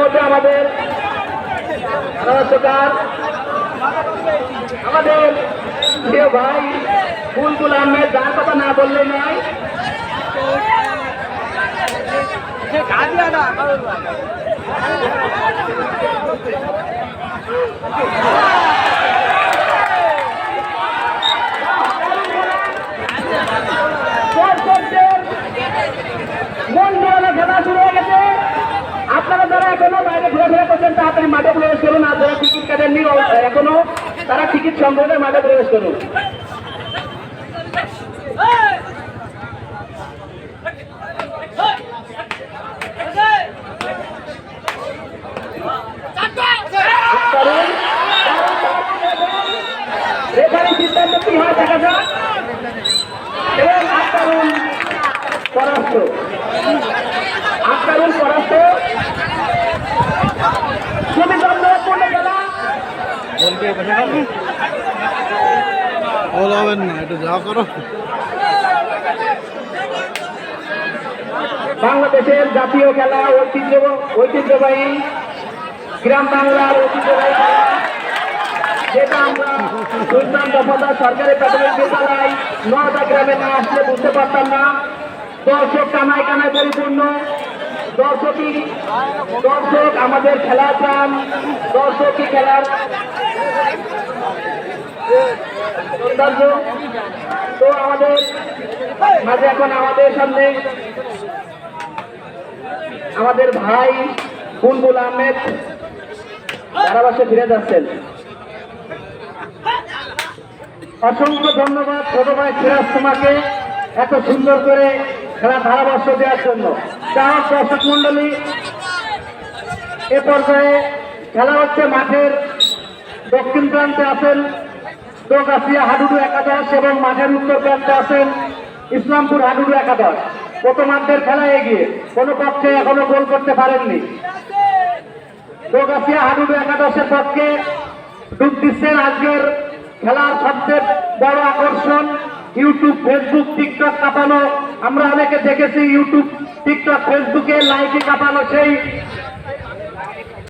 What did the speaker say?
হচ্ছে আমাদের নমস্কার আমাদের প্রিয় ভাই ফুলকুল আহমেদ, যার কথা না বললে নয়। মন গেছে আপনারা যারা এখনও বাইরে ঘোরাফেরা করছেন, তাড়াতাড়ি মাঠে প্রবেশ করুন। আর যারা টিকিট কাটেননি এখনও তারা টিকিট সংগ্রহে মাঠে প্রবেশ করুন। আক্তারুল পরাস্ত আক্তারুল পরাস্ত খুবই দ্বন্দ্বপূর্ণ খেলা বল হবেন না একটু যা করো বাংলাদেশের জাতীয় খেলা ঐতিহ্য, ঐতিহ্যবাহী গ্রাম বাংলার ঐতিহ্যবাহী খেলা, যেটা আমরা সুলতান দফাদার সরকারি প্রাথমিক বিদ্যালয় নর্দা গ্রামে না আসলে বুঝতে পারতাম না। দর্শক কানায় কানায় পরিপূর্ণ। দর্শকই, দর্শক আমাদের খেলার প্রাণ দর্শকই খেলার সৌন্দর্য। তো আমাদের, মাঝে এখন আমাদের সামনে আমাদের ভাই বুলবুল আহমেদ ধারাবাসে ফিরে যাচ্ছেন। অসংখ্য ধন্যবাদ ছোট ভাই সিরাজ তোমাকে এত সুন্দর করে খেলা ধারাভাষ্য দেওয়ার জন্য। চার দর্শক মন্ডলী এ পর্যায়ে খেলা হচ্ছে মাঠের দক্ষিণ প্রান্তে আছেন দোগাছিয়া হাডুডু একাদশ এবং মাঠের উত্তর প্রান্তে আছেন ইসলামপুর হাডুডু একাদশ। প্রথমার্ধের খেলা এগিয়ে, কোনো পক্ষে এখনও গোল করতে পারেননি। দোগাছিয়া হাডুডু একাদশের পক্ষে ডুব দিচ্ছেন আজকের খেলার সবচেয়ে বড় আকর্ষণ। ইউটিউব, ফেসবুক, টিকটক কাঁপানো আমরা অনেকে দেখেছি ইউটিউব টিকটক ফেসবুকে লাইকে কাটানো সেই